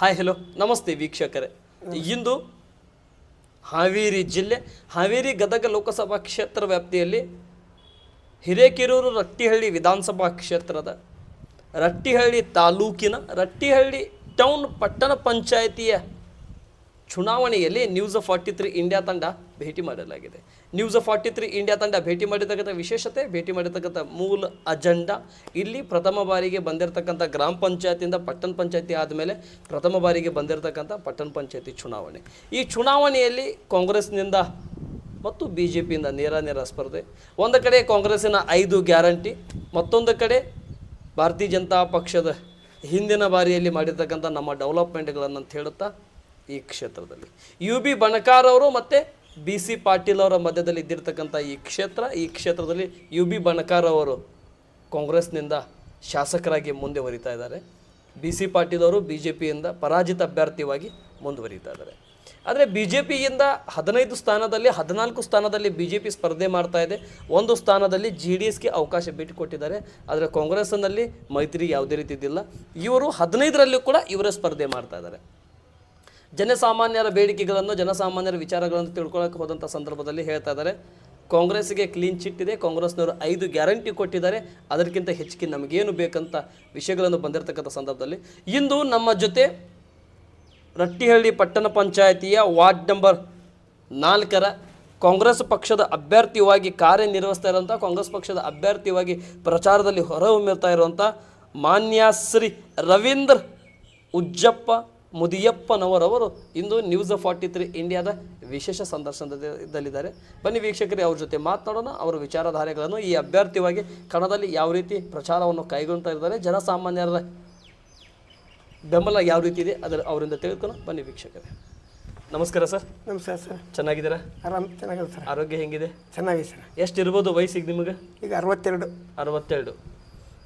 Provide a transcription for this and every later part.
Hi hello ನಮಸ್ತೆ ವೀಕ್ಷಕರೇ. ಇಂದು ಹಾವೇರಿ ಜಿಲ್ಲೆ, ಹಾವೇರಿ ಗದಗ ಲೋಕಸಭಾ ಕ್ಷೇತ್ರ ವ್ಯಾಪ್ತಿಯಲ್ಲಿ ಹಿರೇಕೆರೂರು ರಟ್ಟಿಹಳ್ಳಿ ವಿಧಾನಸಭಾ ಕ್ಷೇತ್ರದ ರಟ್ಟಿಹಳ್ಳಿ ತಾಲೂಕಿನ ರಟ್ಟಿಹಳ್ಳಿ ಟೌನ್ ಪಟ್ಟಣ ಪಂಚಾಯಿತಿಯ ಚುನಾವಣೆಯಲ್ಲಿ ನ್ಯೂಸ್ ಫಾರ್ಟಿ ತ್ರೀ ಇಂಡಿಯಾ ತಂಡ ಭೇಟಿ ಮಾಡಲಾಗಿದೆ. ನ್ಯೂಸ್ ಫಾರ್ಟಿ ತ್ರೀ ಇಂಡಿಯಾ ತಂಡ ಭೇಟಿ ಮಾಡಿರ್ತಕ್ಕಂಥ ವಿಶೇಷತೆ, ಭೇಟಿ ಮಾಡಿರ್ತಕ್ಕಂಥ ಮೂಲ ಅಜೆಂಡಾ ಇಲ್ಲಿ ಪ್ರಥಮ ಬಾರಿಗೆ ಬಂದಿರತಕ್ಕಂಥ ಗ್ರಾಮ ಪಂಚಾಯತಿಯಿಂದ ಪಟ್ಟಣ ಪಂಚಾಯತಿ ಆದಮೇಲೆ ಪ್ರಥಮ ಬಾರಿಗೆ ಬಂದಿರತಕ್ಕಂಥ ಪಟ್ಟಣ ಪಂಚಾಯತಿ ಚುನಾವಣೆ. ಈ ಚುನಾವಣೆಯಲ್ಲಿ ಕಾಂಗ್ರೆಸ್ನಿಂದ ಮತ್ತು ಬಿ ಜೆ ಪಿಯಿಂದ ನೇರ ನೇರ ಸ್ಪರ್ಧೆ. ಒಂದು ಕಡೆ ಕಾಂಗ್ರೆಸ್ಸಿನ ಐದು ಗ್ಯಾರಂಟಿ, ಮತ್ತೊಂದು ಕಡೆ ಭಾರತೀಯ ಜನತಾ ಪಕ್ಷದ ಹಿಂದಿನ ಬಾರಿಯಲ್ಲಿ ಮಾಡಿರ್ತಕ್ಕಂಥ ನಮ್ಮ ಡೆವಲಪ್ಮೆಂಟ್ಗಳನ್ನು ಅಂತ ಹೇಳುತ್ತಾ ಈ ಕ್ಷೇತ್ರದಲ್ಲಿ. ಯು ಬಿ ಬಣಕಾರ್ ಅವರು ಮತ್ತು ಬಿ ಸಿ ಪಾಟೀಲ್ ಅವರ ಮಧ್ಯದಲ್ಲಿ ಇದ್ದಿರ್ತಕ್ಕಂಥ ಈ ಕ್ಷೇತ್ರ, ಈ ಕ್ಷೇತ್ರದಲ್ಲಿ ಯು ಬಿ ಬಣಕಾರ್ ಅವರು ಕಾಂಗ್ರೆಸ್ನಿಂದ ಶಾಸಕರಾಗಿ ಮುಂದುವರಿತಾ ಇದ್ದಾರೆ. ಬಿ ಸಿ ಪಾಟೀಲ್ ಅವರು ಬಿ ಜೆ ಪಿಯಿಂದ ಪರಾಜಿತ ಅಭ್ಯರ್ಥಿಯಾಗಿ ಮುಂದುವರಿತಾ ಇದ್ದಾರೆ. ಆದರೆ ಬಿ ಜೆ ಪಿಯಿಂದ ಹದಿನೈದು ಸ್ಥಾನದಲ್ಲಿ, ಹದಿನಾಲ್ಕು ಸ್ಥಾನದಲ್ಲಿ ಬಿ ಜೆ ಪಿ ಸ್ಪರ್ಧೆ ಮಾಡ್ತಾ ಇದೆ. ಒಂದು ಸ್ಥಾನದಲ್ಲಿ ಜಿ ಡಿ ಎಸ್ಗೆ ಅವಕಾಶ ಬಿಟ್ಟುಕೊಟ್ಟಿದ್ದಾರೆ ಆದರೆ ಕಾಂಗ್ರೆಸ್ನಲ್ಲಿ ಮೈತ್ರಿ ಯಾವುದೇ ರೀತಿ ಇದ್ದಿಲ್ಲ ಇವರು ಹದಿನೈದರಲ್ಲೂ ಕೂಡ ಇವರೇ ಸ್ಪರ್ಧೆ ಮಾಡ್ತಾ ಇದ್ದಾರೆ. ಜನಸಾಮಾನ್ಯರ ಬೇಡಿಕೆಗಳನ್ನು, ಜನಸಾಮಾನ್ಯರ ವಿಚಾರಗಳನ್ನು ತಿಳ್ಕೊಳ್ಳೋಕೆ ಹೋದಂಥ ಸಂದರ್ಭದಲ್ಲಿ ಹೇಳ್ತಾ ಇದ್ದಾರೆ. ಕಾಂಗ್ರೆಸ್ಗೆ ಕ್ಲೀನ್ ಚಿಟ್ ಇದೆ. ಕಾಂಗ್ರೆಸ್ನವರು ಐದು ಗ್ಯಾರಂಟಿ ಕೊಟ್ಟಿದ್ದಾರೆ. ಅದಕ್ಕಿಂತ ಹೆಚ್ಚಿಗೆ ನಮಗೇನು ಬೇಕಂತ ವಿಷಯಗಳನ್ನು ಬಂದಿರತಕ್ಕಂಥ ಸಂದರ್ಭದಲ್ಲಿ. ಇಂದು ನಮ್ಮ ಜೊತೆ ರಟ್ಟಿಹಳ್ಳಿ ಪಟ್ಟಣ ಪಂಚಾಯಿತಿಯ ವಾರ್ಡ್ ನಂಬರ್ ನಾಲ್ಕರ ಕಾಂಗ್ರೆಸ್ ಪಕ್ಷದ ಅಭ್ಯರ್ಥಿಯಾಗಿ ಕಾರ್ಯನಿರ್ವಹಿಸ್ತಾ ಇರುವಂಥ ಕಾಂಗ್ರೆಸ್ ಪಕ್ಷದ ಅಭ್ಯರ್ಥಿಯಾಗಿ ಪ್ರಚಾರದಲ್ಲಿ ಹೊರಹೊಮ್ಮಿರ್ತಾ ಇರುವಂಥ ಮಾನ್ಯ ಶ್ರೀ ರವೀಂದ್ರ ಉಜ್ಜಪ್ಪ ಮುದಿಯಪ್ಪನವರವರು ಇಂದು ನ್ಯೂಸ್ ಫಾರ್ಟಿ ತ್ರೀ ಇಂಡಿಯಾದ ವಿಶೇಷ ಸಂದರ್ಶನದಲ್ಲಿದ್ದಾರೆ. ಬನ್ನಿ ವೀಕ್ಷಕರೇ ಅವ್ರ ಜೊತೆ ಮಾತನಾಡೋಣ ಅವರ ವಿಚಾರಧಾರೆಗಳನ್ನು ಈ ಅಭ್ಯರ್ಥಿವಾಗಿ ಕಣದಲ್ಲಿ ಯಾವ ರೀತಿ ಪ್ರಚಾರವನ್ನು ಕೈಗೊಳ್ತಾ ಇದ್ದಾರೆ ಜನಸಾಮಾನ್ಯರ ಬೆಂಬಲ ಯಾವ ರೀತಿ ಇದೆ ಅದರ ಅವರಿಂದ ತಿಳ್ಕೊಂಡು ಬನ್ನಿ ವೀಕ್ಷಕರೇ. ನಮಸ್ಕಾರ ಸರ್. ನಮಸ್ಕಾರ ಸರ್. ಚೆನ್ನಾಗಿದ್ದೀರಾ? ಆರಾಮ್ ಚೆನ್ನಾಗಿದೆ ಸರ್. ಆರೋಗ್ಯ ಹೆಂಗಿದೆ? ಚೆನ್ನಾಗಿದೆ ಸರ್. ಎಷ್ಟು ಇರ್ಬೋದು ವಯಸ್ಸಿಗೆ ನಿಮಗೆ? ಈಗ ಅರವತ್ತೆರಡು. ಅರವತ್ತೆರಡು.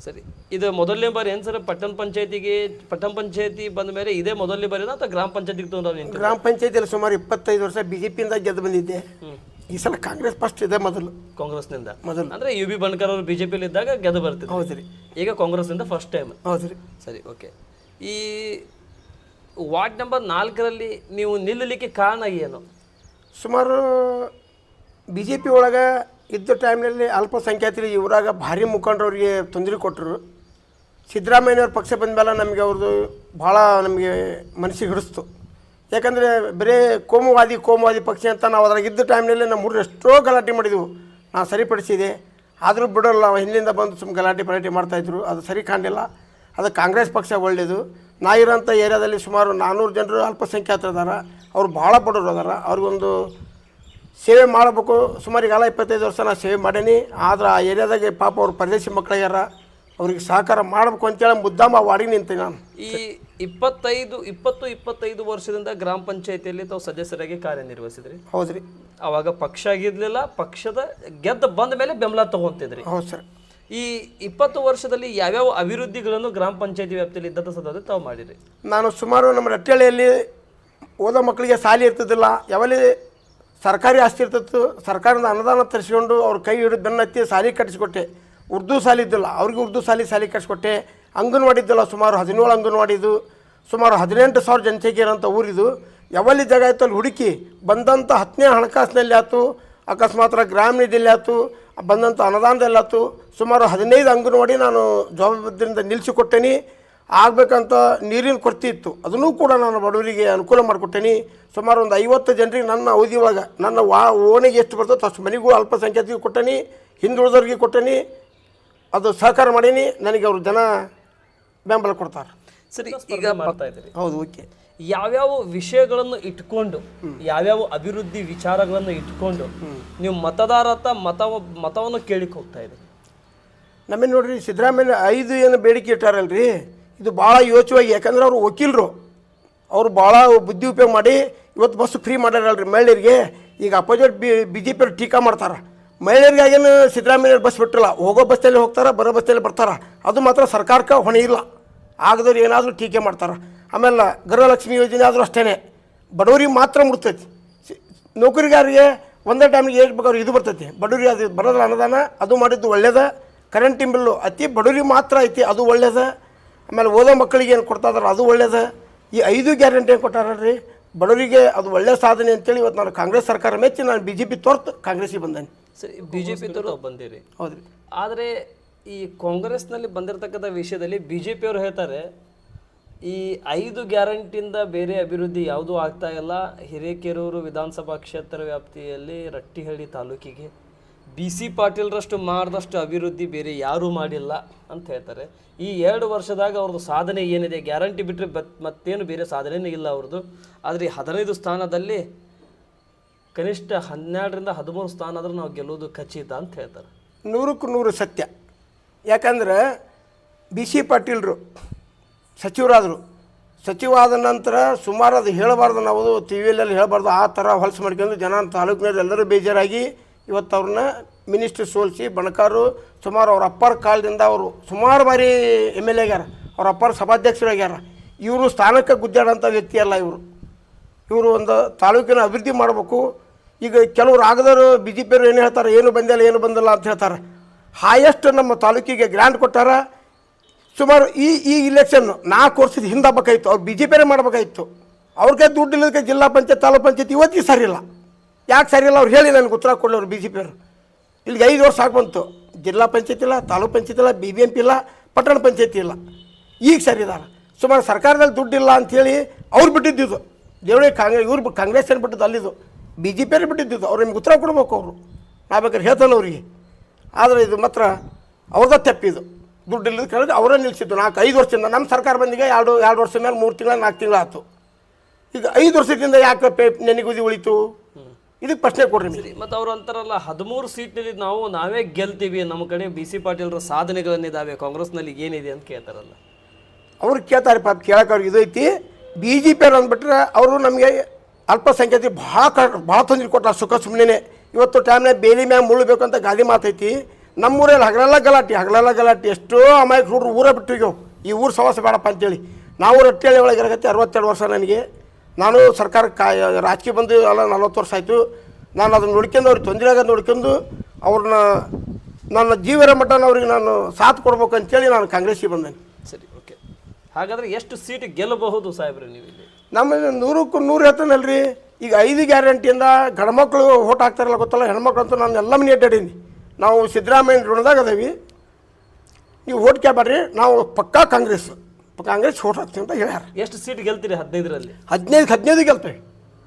ಸರಿ. ಇದು ಮೊದಲನೇ ಬಾರಿ ಏನು ಸರ್ ಪಟ್ಟಣ ಪಂಚಾಯತಿಗೆ ಪಟ್ಟಣ ಪಂಚಾಯತಿ ಬಂದ ಮೇಲೆ ಇದೇ ಮೊದಲನೇ ಬಾರಿ ಅಥವಾ ಗ್ರಾಮ ಪಂಚಾಯತಿಗೆ ತೊಂದರೆ ನಿಂತು ಗ್ರಾಮ ಪಂಚಾಯತಿಯಲ್ಲಿ ಸುಮಾರು ಇಪ್ಪತ್ತೈದು ವರ್ಷ ಬಿ ಜೆ ಪಿಯಿಂದ ಗೆದ್ದು ಬಂದಿದ್ದೆ. ಈ ಸಲ ಕಾಂಗ್ರೆಸ್ ಫಸ್ಟ್ ಇದೆ ಮೊದಲು. ಕಾಂಗ್ರೆಸ್ನಿಂದ? ಮೊದಲು. ಅಂದ್ರೆ ಯು ಬಿ ಬಣ್ಕರ್ ಅವರು ಬಿ ಜೆ ಪಿಲಿ ಇದ್ದಾಗ ಗೆದ್ದು ಬರ್ತಿದ್ರು. ಹೌದು ರೀ. ಈಗ ಕಾಂಗ್ರೆಸ್ನಿಂದ ಫಸ್ಟ್ ಟೈಮ್ ಹೌದು ರೀ. ಸರಿ ಓಕೆ ಈ ವಾರ್ಡ್ ನಂಬರ್ ನಾಲ್ಕರಲ್ಲಿ ನೀವು ನಿಲ್ಲಲಿಕ್ಕೆ ಕಾರಣ ಏನು? ಸುಮಾರು ಬಿ ಜೆ ಪಿ ಒಳಗೆ ಇದ್ದ ಟೈಮ್ನಲ್ಲಿ ಅಲ್ಪಸಂಖ್ಯಾತರಿಗೆ ಇವರಾಗ ಭಾರಿ ಮುಖಂಡರವ್ರಿಗೆ ತೊಂದರೆ ಕೊಟ್ಟರು. ಸಿದ್ದರಾಮಯ್ಯನವ್ರ ಪಕ್ಷ ಬಂದ ಮೇಲೆ ನಮಗೆ ಅವ್ರದ್ದು ಭಾಳ ನಮಗೆ ಮನಸ್ಸಿಗೆ ಹಿಡಿಸ್ತು. ಯಾಕಂದರೆ ಬರೀ ಕೋಮುವಾದಿ ಕೋಮುವಾದಿ ಪಕ್ಷ ಅಂತ ನಾವು ಅದ್ರಾಗ ಇದ್ದ ಟೈಮ್ನಲ್ಲಿ ನಮ್ಮ ಹುಡುಗರು ಎಷ್ಟೋ ಗಲಾಟೆ ಮಾಡಿದ್ವು. ನಾವು ಸರಿಪಡಿಸಿದೆ. ಆದರೂ ಬಿಡೋಲ್ಲ ಹಿಂದಿಂದ ಬಂದು ಸುಮ್ಮ ಗಲಾಟೆ, ಪಲಾಟೆ ಮಾಡ್ತಾಯಿದ್ರು ಅದು ಸರಿ ಕಾಣಲಿಲ್ಲ. ಅದು ಕಾಂಗ್ರೆಸ್ ಪಕ್ಷ ಒಳ್ಳೆಯದು ನಾ ಇರೋಂಥ ಏರಿಯಾದಲ್ಲಿ ಸುಮಾರು ನಾನ್ನೂರು ಜನರು ಅಲ್ಪಸಂಖ್ಯಾತರು ಅದಾರ. ಅವ್ರು ಭಾಳ ಬಡವರು ಅದಾರ. ಅವ್ರಿಗೊಂದು ಸೇವೆ ಮಾಡಬೇಕು. ಸುಮಾರು ಈಗಾಲ ಇಪ್ಪತ್ತೈದು ವರ್ಷ ನಾನು ಸೇವೆ ಮಾಡೀನಿ. ಆದ್ರೆ ಆ ಏರಿಯಾದಾಗೆ ಪಾಪ ಅವ್ರು ಪರದೇಶಿ ಮಕ್ಕಳಿಗಾರ ಅವ್ರಿಗೆ ಸಹಕಾರ ಮಾಡಬೇಕು ಅಂತೇಳಿ ಮುದ್ದಾಮ ವಾಡಿ ನಿಂತೆ ನಾನು. ಈ ಇಪ್ಪತ್ತೈದು ಇಪ್ಪತ್ತು ಇಪ್ಪತ್ತೈದು ವರ್ಷದಿಂದ ಗ್ರಾಮ ಪಂಚಾಯತಿಯಲ್ಲಿ ತಾವು ಸದಸ್ಯರಾಗಿ ಕಾರ್ಯನಿರ್ವಹಿಸಿದ್ರಿ? ಹೌದ್ರಿ. ಅವಾಗ ಪಕ್ಷ ಆಗಿರ್ಲಿಲ್ಲ ಪಕ್ಷದ ಗೆದ್ದ ಬಂದ ಮೇಲೆ ಬೆಂಬಲ ತಗೊಂತಿದ್ರಿ. ಹೌದು ಸರ್. ಈ ಇಪ್ಪತ್ತು ವರ್ಷದಲ್ಲಿ ಯಾವ್ಯಾವ ಅಭಿವೃದ್ಧಿಗಳನ್ನು ಗ್ರಾಮ ಪಂಚಾಯತಿ ವ್ಯಾಪ್ತಿಯಲ್ಲಿ ಇದ್ದಂಥ ಸದಸ್ಯ ತಾವು ಮಾಡಿರಿ? ನಾನು ಸುಮಾರು ನಮ್ಮ ರಟ್ಟಳ್ಳಿಯಲ್ಲಿ ಓದೋ ಮಕ್ಕಳಿಗೆ ಸಾಲಿ ಇರ್ತಿದ್ದಿಲ್ಲ. ಯಾವಲ್ಲಿ ಸರ್ಕಾರಿ ಆಸ್ತಿ ಇರ್ತಿತ್ತು ಸರ್ಕಾರದ ಅನುದಾನ ತರಿಸ್ಕೊಂಡು ಅವ್ರ ಕೈ ಹಿಡಿದು ಬೆನ್ನತ್ತಿ ಸಾಲಿ ಕಟ್ಟಿಸ್ಕೊಟ್ಟೆ. ಉರ್ದು ಸಾಲಿ ಇದ್ದಿಲ್ಲ. ಅವ್ರಿಗೆ ಉರ್ದು ಸಾಲಿ ಸಾಲಿ ಕಟ್ಟಿಸ್ಕೊಟ್ಟೆ. ಅಂಗನವಾಡಿ ಇದ್ದಿಲ್ಲ. ಸುಮಾರು ಹದಿನೇಳು ಅಂಗನವಾಡಿದು ಸುಮಾರು ಹದಿನೆಂಟು ಸಾವಿರ ಜನಸಂಖ್ಯೆ ಇರೋಂಥ ಊರಿದು ಯಾವಲ್ಲಿ ಜಾಗ ಇತ್ತು ಅಲ್ಲಿ ಹುಡುಕಿ ಬಂದಂಥ ಹತ್ತನೇ ಹಣಕಾಸಿನಲ್ಲಿ ಆಯ್ತು. ಅಕಸ್ಮಾತ್ ಗ್ರಾಮ ನಿಧಿಯಲ್ಲಿ ಆಯ್ತು. ಬಂದಂಥ ಅನುದಾನದಲ್ಲಿ ಆಯ್ತು. ಸುಮಾರು ಹದಿನೈದು ಅಂಗನವಾಡಿ ನಾನು ಜವಾಬ್ದಾರಿಯಿಂದ ನಿಲ್ಲಿಸಿಕೊಟ್ಟೇನಿ. ಆಗಬೇಕಂತ ನೀರಿನ ಕೊರತೆ ಇತ್ತು. ಅದನ್ನೂ ಕೂಡ ನಾನು ಬಡವರಿಗೆ ಅನುಕೂಲ ಮಾಡಿಕೊಟ್ಟೇನಿ. ಸುಮಾರು ಒಂದು ಐವತ್ತು ಜನರಿಗೆ ನನ್ನ ಅವಧಿ ಒಳಗೆ ನನ್ನ ವಾ ಓಣಿಗೆ ಎಷ್ಟು ಬರ್ತದೆ ಅಷ್ಟು ಮನೆಗೂ ಅಲ್ಪಸಂಖ್ಯಾತಿಗೆ ಕೊಟ್ಟೇನಿ ಹಿಂದುಳಿದವ್ರಿಗೆ ಕೊಟ್ಟೇನಿ. ಅದು ಸಹಕಾರ ಮಾಡೀನಿ. ನನಗೆ ಅವರು ಜನ ಬೆಂಬಲ ಕೊಡ್ತಾರೆ. ಸರಿ ಈಗ ಮಾಡ್ತಾ ಇದ್ದೀರಿ. ಹೌದು ಓಕೆ. ಯಾವ್ಯಾವ ವಿಷಯಗಳನ್ನು ಇಟ್ಕೊಂಡು ಯಾವ್ಯಾವ ಅಭಿವೃದ್ಧಿ ವಿಚಾರಗಳನ್ನು ಇಟ್ಕೊಂಡು ನೀವು ಮತದಾರತ ಮತ ಮತವನ್ನು ಕೇಳಿಕೊಳ್ತಾ ಹೋಗ್ತಾ ಇದ್ದೀರಿ? ನಮಗೆ ನೋಡ್ರಿ ಸಿದ್ದರಾಮಯ್ಯ ಐದು ಏನು ಬೇಡಿಕೆ ಇಟ್ಟಾರಲ್ರಿ? ಇದು ಭಾಳ ಯೋಚವಾಗಿ, ಯಾಕಂದ್ರೆ ಅವರು ವಕೀಲರು. ಅವರು ಭಾಳ ಬುದ್ಧಿ ಉಪಯೋಗ ಮಾಡಿ ಇವತ್ತು ಬಸ್ ಫ್ರೀ ಮಾಡ್ಯಾರಲ್ರಿ ಮಹಿಳೆಯರಿಗೆ. ಈಗ ಅಪೋಸಿಟ್ ಬಿ ಬಿ ಜೆ ಪಿಯವ್ರು ಟೀಕಾ ಮಾಡ್ತಾರೆ. ಮಹಿಳೆಯರಿಗಾಗೇನು ಸಿದ್ದರಾಮಯ್ಯ ಬಸ್ ಬಿಟ್ಟಿಲ್ಲ ಹೋಗೋ ಬಸ್ಸಲ್ಲಿ ಹೋಗ್ತಾರೆ, ಬರೋ ಬಸ್ಸಲ್ಲಿ ಬರ್ತಾರೆ. ಅದು ಮಾತ್ರ ಸರ್ಕಾರಕ್ಕೆ ಹೊಣೆ ಇಲ್ಲ. ಆಗದವ್ರು ಏನಾದರೂ ಟೀಕೆ ಮಾಡ್ತಾರೆ. ಆಮೇಲೆ ಗೃಹಲಕ್ಷ್ಮಿ ಯೋಜನೆ ಆದರೂ ಅಷ್ಟೇ ಬಡವರಿಗೆ ಮಾತ್ರ ಮುಡ್ತೈತಿ ನೌಕರಿಗಾರಿಗೆ ಒಂದೇ ಟೈಮಿಗೆ ಏಟ್ ಬೇಕಾದ್ರೆ ಇದು ಬರ್ತೈತಿ. ಬಡವರಿಗೆ ಅದು ಬರೋದ್ರ ಅನುದಾನ, ಅದು ಮಾಡಿದ್ದು ಒಳ್ಳೇದು. ಕರೆಂಟಿನ ಬಿಲ್ಲು ಅತಿ ಬಡವರಿಗೆ ಮಾತ್ರ ಐತಿ, ಅದು ಒಳ್ಳೇದ. ಆಮೇಲೆ ಓದೋ ಮಕ್ಕಳಿಗೆ ಏನು ಕೊಡ್ತಾ ಇದಾರೆ ಅದು ಒಳ್ಳೇದು. ಈ ಐದು ಗ್ಯಾರಂಟಿ ಏನು ಕೊಟ್ಟಾರಲ್ರಿ? ಬಡವರಿಗೆ ಅದು ಒಳ್ಳೆ ಸಾಧನೆ ಅಂತೇಳಿ ಇವತ್ತು ನಾನು ಕಾಂಗ್ರೆಸ್ ಸರ್ಕಾರ ಮೆಚ್ಚಿ ನಾನು ಬಿ ಜೆ ಪಿ ತೋರ್ತು ಕಾಂಗ್ರೆಸ್ಸಿಗೆ ಬಂದೇನೆ. ಸರಿ ಬಿ ಜೆ ಪಿ ಬಂದಿರಿ. ಹೌದ್ರಿ. ಆದರೆ ಈ ಕಾಂಗ್ರೆಸ್ನಲ್ಲಿ ಬಂದಿರತಕ್ಕಂಥ ವಿಷಯದಲ್ಲಿ ಬಿ ಜೆ ಪಿಯವರು ಹೇಳ್ತಾರೆ ಈ ಐದು ಗ್ಯಾರಂಟಿಯಿಂದ ಬೇರೆ ಅಭಿವೃದ್ಧಿ ಯಾವುದೂ ಆಗ್ತಾ ಇಲ್ಲ. ಹಿರೇಕೆರೂರು ವಿಧಾನಸಭಾ ಕ್ಷೇತ್ರ ವ್ಯಾಪ್ತಿಯಲ್ಲಿ ರಟ್ಟಿಹಳ್ಳಿ ತಾಲೂಕಿಗೆ ಬಿ ಸಿ ಪಾಟೀಲ್ರಷ್ಟು ಮಾಡಿದಷ್ಟು ಅಭಿವೃದ್ಧಿ ಬೇರೆ ಯಾರೂ ಮಾಡಿಲ್ಲ ಅಂತ ಹೇಳ್ತಾರೆ. ಈ ಎರಡು ವರ್ಷದಾಗ ಅವ್ರದ್ದು ಸಾಧನೆ ಏನಿದೆ, ಗ್ಯಾರಂಟಿ ಬಿಟ್ಟರೆ ಬತ್ ಮತ್ತೇನು ಬೇರೆ ಸಾಧನೆಯೇ ಇಲ್ಲ ಅವ್ರದ್ದು. ಆದರೆ ಈ ಹದಿನೈದು ಸ್ಥಾನದಲ್ಲಿ ಕನಿಷ್ಠ ಹನ್ನೆರಡರಿಂದ ಹದಿಮೂರು ಸ್ಥಾನ ಆದರೂ ನಾವು ಗೆಲ್ಲೋದು ಖಚಿತ ಅಂತ ಹೇಳ್ತಾರೆ. ನೂರಕ್ಕೂ ನೂರು ಸತ್ಯ. ಯಾಕಂದ್ರೆ ಬಿ ಸಿ ಪಾಟೀಲರು ಸಚಿವರಾದರು. ಸಚಿವ ಆದ ನಂತರ ಸುಮಾರು ಅದು ಹೇಳಬಾರ್ದು, ನಾವು ಟಿ ವಿಯಲ್ಲಿ ಹೇಳಬಾರ್ದು, ಆ ಥರ ಹೊಲಸು ಮಾಡ್ಕೊಂಡು ಜನ ತಾಲೂಕಿನಲ್ಲಿ ಎಲ್ಲರೂ ಬೇಜಾರಾಗಿ ಇವತ್ತು ಅವ್ರನ್ನ ಮಿನಿಸ್ಟ್ರಿ ಸೋಲಿಸಿ ಬಣಕಾರು ಸುಮಾರು ಅವ್ರ ಅಪ್ಪರ ಕಾಲದಿಂದ ಅವರು ಸುಮಾರು ಬಾರಿ ಎಂ ಎಲ್ ಎ ಆಗ್ಯಾರ. ಅವ್ರ ಅಪ್ಪರ ಸಭಾಧ್ಯಕ್ಷರು ಆಗ್ಯಾರ. ಇವರು ಸ್ಥಾನಕ್ಕೆ ಗುದ್ದಾಡೋಂಥ ವ್ಯಕ್ತಿ ಅಲ್ಲ ಇವರು. ಇವರು ಒಂದು ತಾಲೂಕಿನ ಅಭಿವೃದ್ಧಿ ಮಾಡಬೇಕು. ಈಗ ಕೆಲವರು ಆಗದವರು ಬಿ ಜೆ ಪಿಯವರು ಏನು ಹೇಳ್ತಾರೆ? ಏನು ಬಂದಿಲ್ಲ ಏನು ಬಂದಿಲ್ಲ ಅಂತ ಹೇಳ್ತಾರೆ. ಹಾಯೆಸ್ಟ್ ನಮ್ಮ ತಾಲೂಕಿಗೆ ಗ್ರ್ಯಾಂಡ್ ಕೊಟ್ಟಾರ. ಸುಮಾರು ಈ ಈ ಇಲೆಕ್ಷನ್ ನಾಲ್ಕು ವರ್ಷದ ಹಿಂದೆ ಅವ್ರು ಬಿ ಜೆ ಪಿಯೇ ಮಾಡ್ಬೇಕಾಗಿತ್ತು ಅವ್ರಿಗೆ ದುಡ್ಡು ಇಲ್ಲದಕ್ಕೆ ಜಿಲ್ಲಾ ಪಂಚಾಯತ್, ತಾಲೂಕು ಪಂಚಾಯತ್ ಇವತ್ತಿಗೆ ಸರಿಯಿಲ್ಲ. ಯಾಕೆ ಇಲ್ಲ? ಅವ್ರು ಹೇಳಿ ನನಗೆ ಉತ್ತರ ಕೊಡೋರು ಬಿ ಜೆ ಪಿಯವರು ಇಲ್ಲಿಗೆ ಐದು ವರ್ಷ ಆಗಿ ಬಂತು. ಜಿಲ್ಲಾ ಪಂಚಾಯತ್ ಇಲ್ಲ, ತಾಲೂಕು ಪಂಚಾಯತ್ ಇಲ್ಲ ಬಿ ಬಿ ಎಂ ಪಿ ಇಲ್ಲ, ಪಟ್ಟಣ ಪಂಚಾಯತಿ ಇಲ್ಲ. ಈಗ ಸರಿದಾರೆ ಸುಮಾರು ಸರ್ಕಾರದಲ್ಲಿ ದುಡ್ಡಿಲ್ಲ ಅಂಥೇಳಿ ಅವ್ರು ಬಿಟ್ಟಿದ್ದಿದ್ದು ದೇವಳಿ ಕಾಂಗ್ರೆಸ್ ಇವ್ರು ಕಾಂಗ್ರೆಸ್ ಏನು ಬಿಟ್ಟಿದ್ದು ಅಲ್ಲಿದ್ದು ಬಿ ಜೆ ಪಿಯವ್ರು ಬಿಟ್ಟಿದ್ದು ಅವ್ರು ನಿಮ್ಗೆ ಉತ್ತರ ಕೊಡ್ಬೇಕು ಅವರು. ನಾ ಬೇಕಾದ್ರೆ ಹೇಳ್ತಾನೆ ಅವ್ರಿಗೆ. ಆದರೆ ಇದು ಮಾತ್ರ ಅವ್ರದ್ದು ತಪ್ಪಿದು ದುಡ್ಡು ಇಲ್ಲದ ಕೇಳಿದ್ರೆ ಅವರೇ ನಿಲ್ಲಿಸಿದ್ದು ನಾಲ್ಕು, ಐದು ವರ್ಷದಿಂದ ನಮ್ಮ ಸರ್ಕಾರ ಬಂದಿಗೆ ಎರಡು ಎರಡು ವರ್ಷದ ಮೇಲೆ ಮೂರು ತಿಂಗಳ, ನಾಲ್ಕು ತಿಂಗಳು ಆಯ್ತು ಈಗ ಐದು ವರ್ಷದಿಂದ ಯಾಕೆ ಪೇ ನೆನೆಗುದಿ ಉಳಿತು? ಇದಕ್ಕೆ ಪ್ರಶ್ನೆ ಕೊಡ್ರಿ ಮತ್ತೆ ಮತ್ತು ಅವ್ರು ಅಂತಾರಲ್ಲ ಹದಿಮೂರು ಸೀಟ್ನಲ್ಲಿ ನಾವು ನಾವೇ ಗೆಲ್ತೀವಿ ನಮ್ಮ ಕಡೆ ಬಿ ಸಿ ಪಾಟೀಲ್ರ ಸಾಧನೆಗಳನ್ನಿದ್ದಾವೆ ಕಾಂಗ್ರೆಸ್ನಲ್ಲಿ ಏನಿದೆ ಅಂತ ಕೇಳ್ತಾರಲ್ಲ. ಅವ್ರು ಕೇಳ್ತಾರೆ ಪಾಪ ಕೇಳಕ್ಕೆ ಅವ್ರಿಗೆ ಇದೈತಿ. ಬಿ ಜೆ ಪಿ ಅವ್ರು ಅಂದ್ಬಿಟ್ರೆ ಅವರು ನಮಗೆ ಅಲ್ಪಸಂಖ್ಯಾತಿ ಭಾಳ ಕ ಭಾಳ ತೊಂದರೆ ಕೊಟ್ಟಾರೆ ಸುಖ ಸುಮ್ಮನೆ ಇವತ್ತು ಟೈಮ್ನಾಗ ಬೇಲಿ ಮ್ಯಾಗ ಮುಳ್ಬೇಕು ಅಂತ ಗಾದಿ ಮಾತೈತಿ. ನಮ್ಮೂರಲ್ಲಿ ಹಗಲೆಲ್ಲ ಗಲಾಟೆ ಹಗಲೆಲ್ಲ ಗಲಾಟೆ ಎಷ್ಟೋ ಅಮಾಯಕ ಹುಡ್ರು ಊರ ಬಿಟ್ಟಿಗೋ ಈ ಊರು ಸವಾಸ ಬೇಡಪ್ಪ ಅಂತೇಳಿ. ನಾವು ರೊಟ್ಟಿಯಲ್ಲಿ ಒಳಗೆ ಇರಗತ್ತೆ ಅರವತ್ತೆರಡು ವರ್ಷ ನನಗೆ. ನಾನು ಸರ್ಕಾರ ಕಾ ರಾಜಕೀಯ ಬಂದು ಎಲ್ಲ ನಲ್ವತ್ತು ವರ್ಷ ಆಯಿತು. ನಾನು ಅದನ್ನು ನೋಡ್ಕೊಂಡು ಅವ್ರಿಗೆ ತೊಂದರೆ ಆಗೋದು ನೋಡ್ಕೊಂಡು ಅವ್ರನ್ನ ನನ್ನ ಜೀವನ ಮಟ್ಟನ ಅವ್ರಿಗೆ ನಾನು ಸಾಥ್ ಕೊಡ್ಬೇಕು ಅಂತೇಳಿ ನಾನು ಕಾಂಗ್ರೆಸ್ಗೆ ಬಂದೇನೆ. ಸರಿ ಓಕೆ ಹಾಗಾದ್ರೆ ಎಷ್ಟು ಸೀಟ್ ಗೆಲ್ಲಬಹುದು ಸಾಹೇಬ್ರೆ ನೀವು ಇಲ್ಲಿ? ನಮ್ಮ ನೂರಕ್ಕೂ ನೂರು ಹೇಳ್ತಾನಲ್ರಿ. ಈಗ ಐದು ಗ್ಯಾರಂಟಿಯಿಂದ ಗಂಡ್ಮಕ್ಳು ಓಟ್ ಹಾಕ್ತಾರಲ್ಲ ಗೊತ್ತಲ್ಲ ಹೆಣ್ಮಕ್ಳು ಅಂತೂ ನಾನು ಎಲ್ಲ ಮನೆ ಅಡ್ಡಾಡೀನಿ ನಾವು ಸಿದ್ದರಾಮಯ್ಯ ಋಣದಾಗ ಅದೇವಿ. ನೀವು ಓಟ್ ಕ್ಯಾಬಾಡ್ರಿ ನಾವು ಪಕ್ಕಾ ಕಾಂಗ್ರೆಸ್. ಕಾಂಗ್ರೆಸ್ ಓಟ್ ಹಾಕ್ತೀವಿ ಅಂತ ಹೇಳ್ಯಾರ. ಎಷ್ಟು ಸೀಟ್ ಗೆಲ್ತೀರಿ ಹದಿನೈದರಲ್ಲಿ? ಹದಿನೈದು ಹದಿನೈದು ಗೆಲ್ತೇವೆ.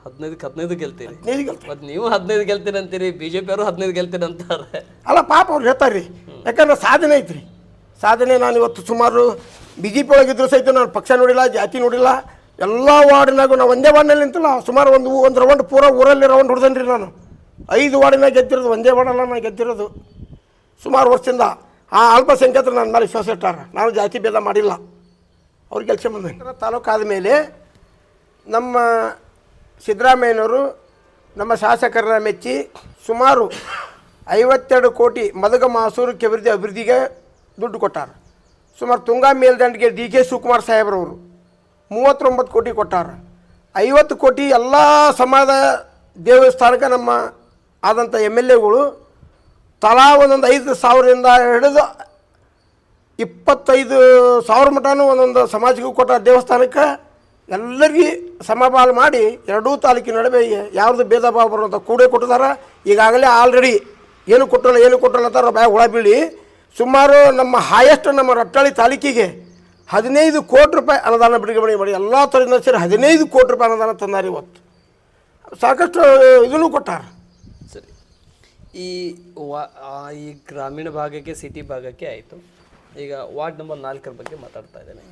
ಹದಿನೈದು ಹದಿನೈದು ಗೆಲ್ತೀರಿ. ಹದಿನೈದು ಗೆಲ್ತೇವೆ. ಮತ್ತು ನೀವು ಹದಿನೈದು ಗೆಲ್ತೀರಿ ಅಂತೀರಿ ಬಿ ಜೆ ಪಿಯವರು ಹದಿನೈದು ಗೆಲ್ತೀರಿ ಅಂತಾರೆ. ಅಲ್ಲ ಪಾಪ ಅವ್ರು ಹೇಳ್ತಾರೆ ರೀ ಯಾಕಂದ್ರೆ ಸಾಧನೆ ಐತ್ರಿ. ಸಾಧನೆ ನಾನು ಇವತ್ತು ಸುಮಾರು ಬಿ ಜೆ ಪಿ ಒಳಗಿದ್ರು ಸಹಿತ ನಾನು ಪಕ್ಷ ನೋಡಿಲ್ಲ ಜಾತಿ ನೋಡಿಲ್ಲ ಎಲ್ಲ ವಾರ್ಡ್ನಾಗೂ ನಾವು ಒಂದೇ ವಾರ್ಡ್ನಲ್ಲಿ ನಿಂತಲ್ಲ ಸುಮಾರು ಒಂದು ಒಂದು ರೌಂಡ್ ಪೂರ ಊರಲ್ಲಿ ರೌಂಡ್ ಹೊಡೆದನ್ರಿ ನಾನು. ಐದು ವಾರ್ಡಿನಾಗ ಗೆದ್ದಿರೋದು ಒಂದೇ ವಾರ್ಡಲ್ಲ ನಾನು ಗೆದ್ದಿರೋದು. ಸುಮಾರು ವರ್ಷದಿಂದ ಆ ಅಲ್ಪಸಂಖ್ಯಾತರು ನನ್ನ ಮೇಲೆ ವಿಶ್ವಾಸ ಇಟ್ಟಾರ. ನಾನು ಜಾತಿ ಭೇದ ಮಾಡಿಲ್ಲ. ಅವ್ರು ಕೆಲಸ ಬಂದ ತಾಲೂಕು ಆದಮೇಲೆ ನಮ್ಮ ಸಿದ್ದರಾಮಯ್ಯನವರು ನಮ್ಮ ಶಾಸಕರನ್ನ ಮೆಚ್ಚಿ ಸುಮಾರು ಐವತ್ತೆರಡು ಕೋಟಿ ಮದಗ ಮಾಸೂರು ಅಭಿವೃದ್ಧಿ ಅಭಿವೃದ್ಧಿಗೆ ದುಡ್ಡು ಕೊಟ್ಟಾರ. ಸುಮಾರು ತುಂಗಾ ಮೇಲ್ದಂಡಿಗೆ ಡಿ ಕೆ ಶಿವಕುಮಾರ್ ಸಾಹೇಬ್ರವರು ಮೂವತ್ತೊಂಬತ್ತು ಕೋಟಿ ಕೊಟ್ಟಾರ. ಐವತ್ತು ಕೋಟಿ ಎಲ್ಲ ಸಮಾಜ ದೇವಸ್ಥಾನಕ್ಕೆ ನಮ್ಮ ಆದಂಥ ಎಂ ಎಲ್ ಎಗಳು ತಲಾ ಒಂದೊಂದು ಐದು ಸಾವಿರದಿಂದ ಹಿಡಿದು ಇಪ್ಪತ್ತೈದು ಸಾವಿರ ಮಟನೂ ಒಂದೊಂದು ಸಮಾಜಕ್ಕೂ ಕೊಟ್ಟ ದೇವಸ್ಥಾನಕ್ಕೆ ಎಲ್ಲರಿಗೂ ಸಮಪಾಲು ಮಾಡಿ ಎರಡೂ ತಾಲೂಕಿನ ನಡುವೆ ಯಾರ್ದು ಭೇದ ಭಾವ ಬರುವಂಥ ಕೂಡೇ ಕೊಟ್ಟಿದ್ದಾರೆ ಈಗಾಗಲೇ ಆಲ್ರೆಡಿ ಏನು ಕೊಟ್ಟಲ್ಲ ಏನು ಕೊಟ್ಟಲ್ಲ ಅಂತಾರ ಬ್ಯಾಗ್ ಒಳ ಬೀಳಿ ಸುಮಾರು ನಮ್ಮ ಹಾಯೆಸ್ಟ್ ನಮ್ಮ ರಟ್ಟಳ್ಳಿ ತಾಲೂಕಿಗೆ ಹದಿನೈದು ಕೋಟಿ ರೂಪಾಯಿ ಅನುದಾನ ಬಿಡುಗಡೆ ಮಾಡಿ ಎಲ್ಲ ಥರದಿಂದ ಸೇರಿ ಹದಿನೈದು ಕೋಟಿ ರೂಪಾಯಿ ಅನುದಾನ ತಂದಾರೆ ಇವತ್ತು. ಸಾಕಷ್ಟು ಇದನ್ನು ಕೊಟ್ಟಾರ. ಸರಿ. ಈ ವಾ ಈ ಗ್ರಾಮೀಣ ಭಾಗಕ್ಕೆ ಸಿಟಿ ಭಾಗಕ್ಕೆ ಆಯಿತು. ಈಗ ವಾರ್ಡ್ ನಂಬರ್ ನಾಲ್ಕರ ಬಗ್ಗೆ ಮಾತಾಡ್ತಾ ಇದ್ದೇನೆ.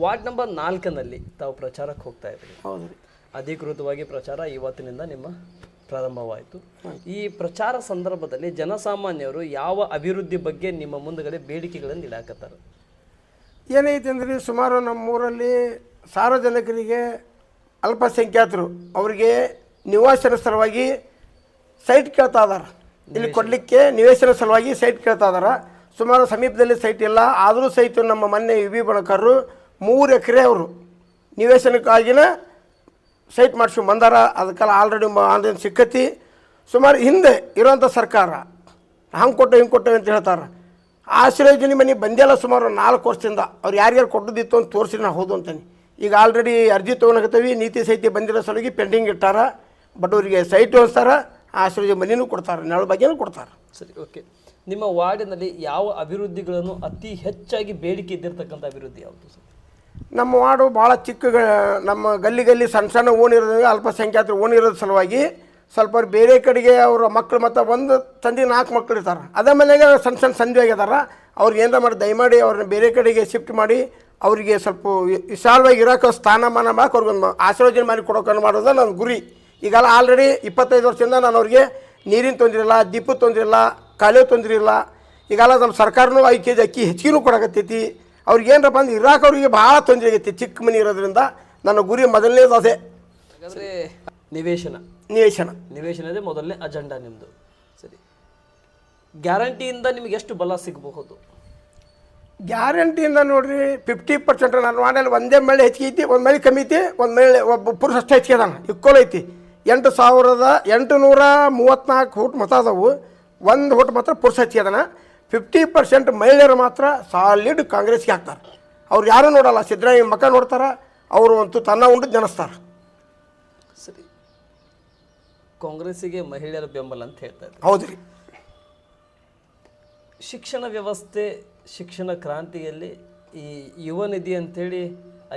ವಾರ್ಡ್ ನಂಬರ್ ನಾಲ್ಕನಲ್ಲಿ ತಾವು ಪ್ರಚಾರಕ್ಕೆ ಹೋಗ್ತಾ ಇದ್ದೀರಿ. ಹೌದು. ಅಧಿಕೃತವಾಗಿ ಪ್ರಚಾರ ಇವತ್ತಿನಿಂದ ನಿಮ್ಮ ಪ್ರಾರಂಭವಾಯಿತು. ಈ ಪ್ರಚಾರ ಸಂದರ್ಭದಲ್ಲಿ ಜನಸಾಮಾನ್ಯರು ಯಾವ ಅಭಿವೃದ್ಧಿ ಬಗ್ಗೆ ನಿಮ್ಮ ಮುಂದಗಡೆ ಬೇಡಿಕೆಗಳನ್ನು ಇಡಾಕತ್ತಾರೆ? ಏನೈತೆ ಅಂದರೆ ಸುಮಾರು ನಮ್ಮೂರಲ್ಲಿ ಸಾರ್ವಜನಿಕರಿಗೆ ಅಲ್ಪಸಂಖ್ಯಾತರು ಅವರಿಗೆ ನಿವಾಸನ ಸಲುವಾಗಿ ಸೈಟ್ ಕೇಳ್ತಾ ಇದಾರೆ. ಇಲ್ಲಿ ಕೊಡಲಿಕ್ಕೆ ನಿವೇಶನ ಸಲುವಾಗಿ ಸೈಟ್ ಕೇಳ್ತಾ ಇದಾರೆ. ಸುಮಾರು ಸಮೀಪದಲ್ಲಿ ಸೈಟ್ ಇಲ್ಲ. ಆದರೂ ಸಹಿತ ನಮ್ಮ ಮೊನ್ನೆ ವಿ ಬಿ ಬಣಕರು ಮೂರು ಎಕರೆ ಅವರು. ನಿವೇಶನಕ್ಕಾಗಿನ ಸೈಟ್ ಮಾಡಿಸಿ ಬಂದಾರ. ಅದಕ್ಕೆಲ್ಲ ಆಲ್ರೆಡಿ ಆನ್ಲೈನ್ ಸಿಕ್ಕತಿ. ಸುಮಾರು ಹಿಂದೆ ಇರೋಂಥ ಸರ್ಕಾರ, ಹಂಗೆ ಕೊಟ್ಟು, ಹಿಂಗೆ ಕೊಟ್ಟೆ ಅಂತ ಹೇಳ್ತಾರೆ. ಆಶ್ರಯ ಯೋಜನೆ ಮನೆ ಬಂದಿಲ್ಲ ಸುಮಾರು ನಾಲ್ಕು ವರ್ಷದಿಂದ. ಅವ್ರು ಯಾರ್ಯಾರು ಕೊಟ್ಟದಿತ್ತು ಅಂತ ತೋರಿಸಿ ನಾ ಹೌದು ಅಂತಾನೆ. ಈಗ ಆಲ್ರೆಡಿ ಅರ್ಜಿ ತೊಗೊಳಕತ್ತೀವಿ ನೀತಿ ಸಹಿತ ಬಂದಿರೋ ಸಲುವಾಗಿ ಪೆಂಡಿಂಗ್ ಇಟ್ಟಾರ. ಬಡವರಿಗೆ ಸೈಟ್ ಹೊಲಿಸ್ತಾರ ಆಶ್ರಯ ಮನೆಯೂ ಕೊಡ್ತಾರೆ. ನೆಳ ಬಗ್ಗೆನೂ ಕೊಡ್ತಾರೆ. ಸರಿ ಓಕೆ ನಿಮ್ಮ ವಾರ್ಡಿನಲ್ಲಿ ಯಾವ ಅಭಿವೃದ್ಧಿಗಳನ್ನು ಅತಿ ಹೆಚ್ಚಾಗಿ ಬೇಡಿಕೆ ಇದ್ದಿರ್ತಕ್ಕಂಥ ಅಭಿವೃದ್ಧಿ ಯಾವುದು ನಮ್ಮ ವಾರ್ಡು ಭಾಳ ಚಿಕ್ಕ ನಮ್ಮ ಗಲ್ಲಿ ಗಲ್ಲಿ ಸಣ್ಣ ಸಣ್ಣ ಓಣಿ ಇರೋದ್ರಿಂದ ಅಲ್ಪಸಂಖ್ಯಾತರು ಓಣಿ ಇರೋದ್ರ ಸಲುವಾಗಿ ಸ್ವಲ್ಪ ಬೇರೆ ಕಡೆಗೆ ಅವರ ಮಕ್ಕಳು ಮತ್ತು ಒಂದು ತಂದೆ ನಾಲ್ಕು ಮಕ್ಕಳು ಇರ್ತಾರೆ. ಅದೇ ಮನೆಗೆ ಸಣ್ಣ ಸಣ್ಣ ಸಂಧಿ ಆಗಿದಾರ ಅವ್ರಿಗೆ ಏನಾರ ಮಾಡಿ ದಯಮಾಡಿ ಅವ್ರನ್ನ ಬೇರೆ ಕಡೆಗೆ ಶಿಫ್ಟ್ ಮಾಡಿ ಅವರಿಗೆ ಸ್ವಲ್ಪ ವಿಶಾಲವಾಗಿ ಇರೋಕೆ ಸ್ಥಾನಮಾನ ಮಾಡಿ ಅವ್ರಿಗೊಂದು ಆಶೀರ್ವಚನೆ ಮಾಡಿ ಕೊಡೋಕನ್ನು ಮಾಡೋದು ನನ್ನ ಗುರಿ. ಈಗೆಲ್ಲ ಆಲ್ರೆಡಿ ಇಪ್ಪತ್ತೈದು ವರ್ಷದಿಂದ ನಾನು ಅವ್ರಿಗೆ ನೀರಿನ ತೊಂದರೆ ಇಲ್ಲ, ದೀಪದ ತೊಂದರೆ ಇಲ್ಲ ಕಾಲೇ ತೊಂದರೆ ಇಲ್ಲ. ಈಗೆಲ್ಲ ನಮ್ಮ ಸರ್ಕಾರನೂ ಐದು ಕೆ ಜಿ ಅಕ್ಕಿ ಹೆಚ್ಚಿಗೆ ಕೊಡಕತ್ತೈತಿ. ಅವ್ರಿಗೆ ಏನರಪ್ಪ ಅಂದ್ರೆ ಇರಾಕ್ ಅವ್ರಿಗೆ ಭಾಳ ತೊಂದರೆ ಆಗೈತಿ ಚಿಕ್ಕ ಮನೆ ಇರೋದ್ರಿಂದ. ನನ್ನ ಗುರಿ ಮೊದಲನೇದು ಅದೇ. ಹಾಗಾದರೆ ನಿವೇಶನ. ನಿವೇಶನ. ನಿವೇಶನದೇ ಮೊದಲನೇ ಅಜೆಂಡಾ ನಿಮ್ಮದು ಸರಿ. ಗ್ಯಾರಂಟಿಯಿಂದ ನಿಮಗೆ ಎಷ್ಟು ಬಲ ಸಿಗಬಹುದು? ಗ್ಯಾರಂಟಿಯಿಂದ ನೋಡ್ರಿ ಫಿಫ್ಟಿ ಪರ್ಸೆಂಟ್ ನನ್ನ ಮನೇಲಿ ಒಂದೇ ಮಳೆ ಹೆಚ್ಚಿಗೆ ಐತಿ ಒಂದು ಮಳೆ ಕಮ್ಮಿ ಐತಿ ಒಂದು ಮಳೆ ಒಬ್ಬ ಪುರುಷ ಅಷ್ಟೇ ಹೆಚ್ಚಿಗೆ ಅದಾನ. ಇಕ್ಕೋಲೈತಿ ಎಂಟು ಸಾವಿರದ ಎಂಟು ನೂರ ಮೂವತ್ತ್ನಾಲ್ಕು ಫೂಟ್ ಮತ ಅದಾವು. ಒಂದು ಹುಟ್ಟು ಮಾತ್ರ ಪುರುಷ ಹಚ್ಚಿ ಅದನ್ನು ಫಿಫ್ಟಿ ಪರ್ಸೆಂಟ್ ಮಹಿಳೆಯರು ಮಾತ್ರ ಸಾಲಿಡ್ ಕಾಂಗ್ರೆಸ್ಗೆ ಹಾಕ್ತಾರೆ. ಅವ್ರು ಯಾರೂ ನೋಡಲ್ಲ ಸಿದ್ದರಾಮಯ್ಯ ಮಕ್ಕ ನೋಡ್ತಾರೆ ಅವರು ಅಂತೂ ತನ್ನ ಉಂಡು ಜನಿಸ್ತಾರೆ ಸರಿ. ಕಾಂಗ್ರೆಸ್ಸಿಗೆ ಮಹಿಳೆಯರ ಬೆಂಬಲ ಅಂತ ಹೇಳ್ತಾ ಇದ್ದಾರೆ. ಹೌದು ರೀ. ಶಿಕ್ಷಣ ವ್ಯವಸ್ಥೆ ಶಿಕ್ಷಣ ಕ್ರಾಂತಿಯಲ್ಲಿ ಈ ಯುವ ನಿಧಿ ಅಂತೇಳಿ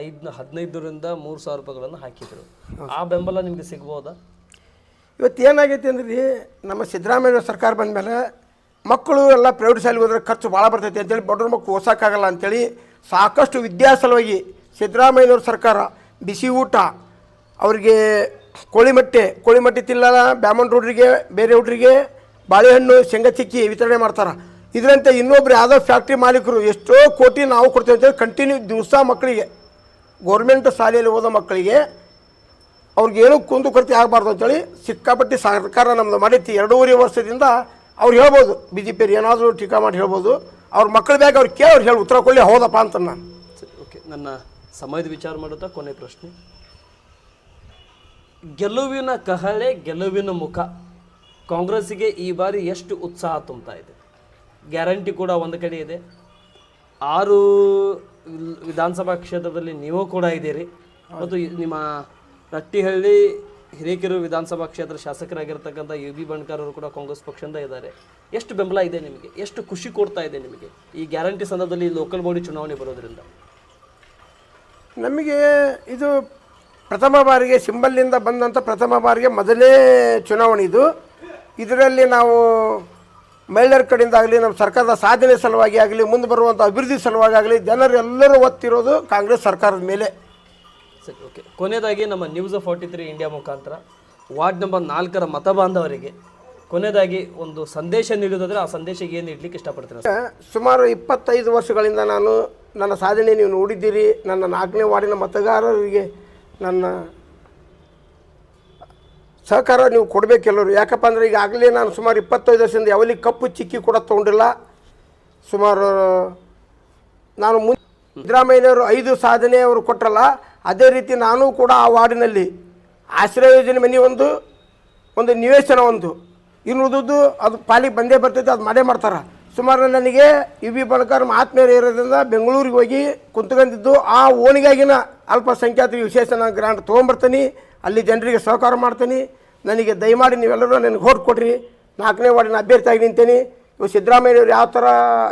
ಐದು ಹದಿನೈದರಿಂದ ಮೂರು ಸಾವಿರ ರೂಪಾಯಿಗಳನ್ನು ಹಾಕಿದರು. ಆ ಬೆಂಬಲ ನಿಮಗೆ ಸಿಗ್ಬೋದಾ? ಇವತ್ತು ಏನಾಗೈತಿ ಅಂದ್ರೆ, ನಮ್ಮ ಸಿದ್ದರಾಮಯ್ಯ ಸರ್ಕಾರ ಬಂದ ಮೇಲೆ ಮಕ್ಕಳು ಎಲ್ಲ ಪ್ರೈವೇಟ್ ಶಾಲೆಗೆ ಹೋದ್ರೆ ಖರ್ಚು ಭಾಳ ಬರ್ತೈತಿ ಅಂತೇಳಿ ಬಡವ್ರ ಮಕ್ಕಳು ಓಸೋಕ್ಕಾಗಲ್ಲ ಅಂತೇಳಿ ಸಾಕಷ್ಟು ವಿದ್ಯಾ ಸಲುವಾಗಿ ಸಿದ್ದರಾಮಯ್ಯನವ್ರ ಸರ್ಕಾರ, ಬಿಸಿ ಊಟ, ಅವರಿಗೆ ಕೋಳಿಮಟ್ಟೆ ಕೋಳಿಮಟ್ಟೆ ತಿನ್ನಲ್ಲ, ಬ್ಯಾಮನ್ ಹುಡ್ರಿಗೆ ಬೇರೆ ಹುಡ್ರಿಗೆ ಬಾಳೆಹಣ್ಣು, ಶೇಂಗಾ ಚಿಕ್ಕಿ ವಿತರಣೆ ಮಾಡ್ತಾರೆ. ಇದರಂತೆ ಇನ್ನೊಬ್ರು ಯಾವುದೋ ಫ್ಯಾಕ್ಟ್ರಿ ಮಾಲೀಕರು, ಎಷ್ಟೋ ಕೋಟಿ ನಾವು ಕೊಡ್ತೇವೆ ಅಂತೇಳಿ ಕಂಟಿನ್ಯೂ ದಿವಸ ಮಕ್ಕಳಿಗೆ ಗೌರ್ಮೆಂಟ್ ಶಾಲೆಯಲ್ಲಿ ಓದೋ ಮಕ್ಕಳಿಗೆ ಅವ್ರಿಗೆ ಏನೂ ಕುಂದು ಕೊರತೆ ಆಗಬಾರ್ದು ಅಂತೇಳಿ ಸಿಕ್ಕಾಪಟ್ಟಿ ಸರ್ಕಾರ ನಮ್ಮದು ಮಾಡೈತಿ ಎರಡೂವರೆ ವರ್ಷದಿಂದ ಅವ್ರು ಹೇಳ್ಬೋದು. ಬಿ ಜೆ ಪಿಯವ್ರು ಏನಾದರೂ ಟೀಕಾ ಮಾಡಿ ಹೇಳ್ಬೋದು. ಅವ್ರ ಮಕ್ಕಳ ಬ್ಯಾಗ ಅವ್ರು ಕೇಳಿ ಅವ್ರು ಹೇಳಿ ಉತ್ತರ ಕೊಡಲಿ ಹೌದಪ್ಪ ಅಂತ ನಾನು. ಸರಿ ಓಕೆ. ನನ್ನ ಸಮಯದ ವಿಚಾರ ಮಾಡುತ್ತಾ ಕೊನೆ ಪ್ರಶ್ನೆ. ಗೆಲುವಿನ ಕಹಳೆ ಗೆಲುವಿನ ಮುಖ. ಕಾಂಗ್ರೆಸ್ಸಿಗೆ ಈ ಬಾರಿ ಎಷ್ಟು ಉತ್ಸಾಹ ತುಂಬ್ತಾ ಇದೆ? ಗ್ಯಾರಂಟಿ ಕೂಡ ಒಂದು ಕಡೆ ಇದೆ. ಆರು ವಿಧಾನಸಭಾ ಕ್ಷೇತ್ರದಲ್ಲಿ ನೀವು ಕೂಡ ಇದ್ದೀರಿ. ಮತ್ತು ನಿಮ್ಮ ರಟ್ಟಿಹಳ್ಳಿ ಹಿರೇಕೆರೂರು ವಿಧಾನಸಭಾ ಕ್ಷೇತ್ರ ಶಾಸಕರಾಗಿರ್ತಕ್ಕಂಥ ಯು ಬಿ ಬಣ್ಕರ್ ಕೂಡ ಕಾಂಗ್ರೆಸ್ ಪಕ್ಷದಿಂದ ಇದ್ದಾರೆ. ಎಷ್ಟು ಬೆಂಬಲ ಇದೆ ನಿಮಗೆ? ಎಷ್ಟು ಖುಷಿ ಕೊಡ್ತಾ ಇದೆ ನಿಮಗೆ? ಈ ಗ್ಯಾರಂಟಿ ಸಂದರ್ಭದಲ್ಲಿ ಲೋಕಲ್ ಬಾಡಿ ಚುನಾವಣೆ ಬರೋದ್ರಿಂದ. ನಮಗೆ ಇದು ಪ್ರಥಮ ಬಾರಿಗೆ ಸಿಂಬಲ್ನಿಂದ ಬಂದಂಥ ಪ್ರಥಮ ಬಾರಿಗೆ ಮೊದಲೇ ಚುನಾವಣೆ ಇದು. ಇದರಲ್ಲಿ ನಾವು ಮಹಿಳೆಯರ ಕಡೆಯಿಂದ ಆಗಲಿ, ನಮ್ಮ ಸರ್ಕಾರದ ಸಾಧನೆ ಸಲುವಾಗಿ ಆಗಲಿ, ಮುಂದೆ ಬರುವಂಥ ಅಭಿವೃದ್ಧಿ ಸಲುವಾಗಿ ಆಗಲಿ ಜನರೆಲ್ಲರೂ ಒತ್ತಿರೋದು ಕಾಂಗ್ರೆಸ್ ಸರ್ಕಾರದ ಮೇಲೆ. ಸರಿ ಓಕೆ ಕೊನೆಯದಾಗಿ ನಮ್ಮ ನ್ಯೂಸ್ ಫಾರ್ಟಿ ತ್ರೀ ಇಂಡಿಯಾ ಮುಖಾಂತರ ವಾರ್ಡ್ ನಂಬರ್ ನಾಲ್ಕರ ಮತ ಬಾಂಧವರಿಗೆ ಕೊನೆಯದಾಗಿ ಒಂದು ಸಂದೇಶ ನೀಡೋದಾದ್ರೆ ಆ ಸಂದೇಶ ಏನು ಇಡ್ಲಿಕ್ಕೆ ಇಷ್ಟಪಡ್ತೀನಿ ಸುಮಾರು ಇಪ್ಪತ್ತೈದು ವರ್ಷಗಳಿಂದ ನಾನು ನನ್ನ ಸಾಧನೆ ನೀವು ನೋಡಿದ್ದೀರಿ. ನನ್ನ ನಾಲ್ಕನೇ ವಾರ್ಡಿನ ಮತದಾರರಿಗೆ ನನ್ನ ಸಹಕಾರ ನೀವು ಕೊಡಬೇಕೆಲ್ಲರೂ ಯಾಕಪ್ಪ ಅಂದರೆ ಈಗಾಗಲೇ ನಾನು ಸುಮಾರು ಇಪ್ಪತ್ತೈದು ವರ್ಷದಿಂದ ಯಾವಲ್ಲಿ ಕಪ್ಪು ಚಿಕ್ಕಿ ಕೂಡ ತೊಗೊಂಡಿಲ್ಲ. ಸುಮಾರು ನಾನು ಮುಂದೆ ಸಿದ್ದರಾಮಯ್ಯನವರು ಐದು ಸಾಧನೆ ಅವರು ಕೊಟ್ಟರಲ್ಲ ಅದೇ ರೀತಿ ನಾನು ಕೂಡ ಆ ವಾರ್ಡಿನಲ್ಲಿ ಆಶ್ರಯ ಯೋಜನೆ ಮನೆ ಒಂದು ಒಂದು ನಿವೇಶನ ಒಂದು. ಇನ್ನು ಅದು ಪಾಲಿಗೆ ಬಂದೇ ಬರ್ತೈತೆ, ಅದು ಮಾಡೇ ಮಾಡ್ತಾರೆ. ಸುಮಾರು ನನಗೆ ಯು ಬಿ ಬಳಕರ್ ಆತ್ಮೀಯರು ಇರೋದ್ರಿಂದ ಬೆಂಗಳೂರಿಗೆ ಹೋಗಿ ಕುಂತ್ಕೊಂಡಿದ್ದು, ಆ ಓಣಿಗಾಗಿನ ಅಲ್ಪಸಂಖ್ಯಾತರಿಗೆ ವಿಶೇಷ ನಾನು ಗ್ರಾಂಟ್ ತೊಗೊಂಬರ್ತೀನಿ, ಅಲ್ಲಿ ಜನರಿಗೆ ಸಹಕಾರ ಮಾಡ್ತೀನಿ. ನನಗೆ ದಯಮಾಡಿ ನೀವೆಲ್ಲರೂ ನನಗೆ ಹೋಟ್ ಕೊಡ್ರಿ. ನಾಲ್ಕನೇ ವಾರ್ಡಿನ ಅಭ್ಯರ್ಥಿಯಾಗಿ ನಿಂತೇನೆ. ಇವು ಸಿದ್ದರಾಮಯ್ಯವ್ರು ಯಾವ ಥರ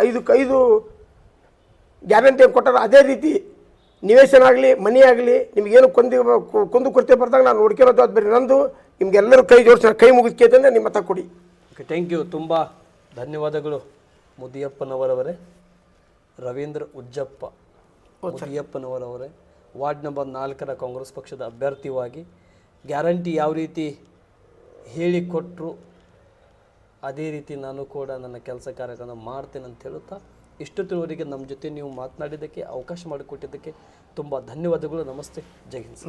ಐದಕ್ಕೆ ಐದು ಗ್ಯಾರಂಟಿ ಕೊಟ್ಟಾರೋ ಅದೇ ರೀತಿ ನಿವೇಶನ ಆಗಲಿ ಮನಿ ಆಗಲಿ ನಿಮಗೇನು ಕೊಂದು ಕೊಂದು ಕೊರತೆ ಬರ್ದಾಗ ನಾನು ನೋಡ್ಕೊಳ್ಳೋ ಜವಾಬ್ದಾರಿ ನಂದು. ನಿಮ್ಗೆಲ್ಲರೂ ಕೈ ಜೋಡಿಸಿ ಕೈ ಮುಗಿದ್ಕೇತಂದ್ರೆ ನಿಮ್ಮ ಹತ್ರ ಕೊಡಿ. ಓಕೆ ಥ್ಯಾಂಕ್ ಯು ತುಂಬ ಧನ್ಯವಾದಗಳು ಮುದಿಯಪ್ಪನವರವರೇ. ರವೀಂದ್ರ ಉಜ್ಜಪ್ಪ ಮುದಿಯಪ್ಪನವರವರೇ. ವಾರ್ಡ್ ನಂಬರ್ ನಾಲ್ಕರ ಕಾಂಗ್ರೆಸ್ ಪಕ್ಷದ ಅಭ್ಯರ್ಥಿಯಾಗಿ ಗ್ಯಾರಂಟಿ ಯಾವ ರೀತಿ ಹೇಳಿಕೊಟ್ಟರು ಅದೇ ರೀತಿ ನಾನು ಕೂಡ ನನ್ನ ಕೆಲಸ ಕಾರ್ಯಗಳನ್ನು ಮಾಡ್ತೇನೆ ಅಂತ ಹೇಳುತ್ತಾ ಇಷ್ಟೊತ್ತಿನವರೆಗೆ ನಮ್ಮ ಜೊತೆ ನೀವು ಮಾತನಾಡಿದ್ದಕ್ಕೆ ಅವಕಾಶ ಮಾಡಿಕೊಟ್ಟಿದ್ದಕ್ಕೆ ತುಂಬ ಧನ್ಯವಾದಗಳು. ನಮಸ್ತೆ. ಜೈ ಹಿಂದ್.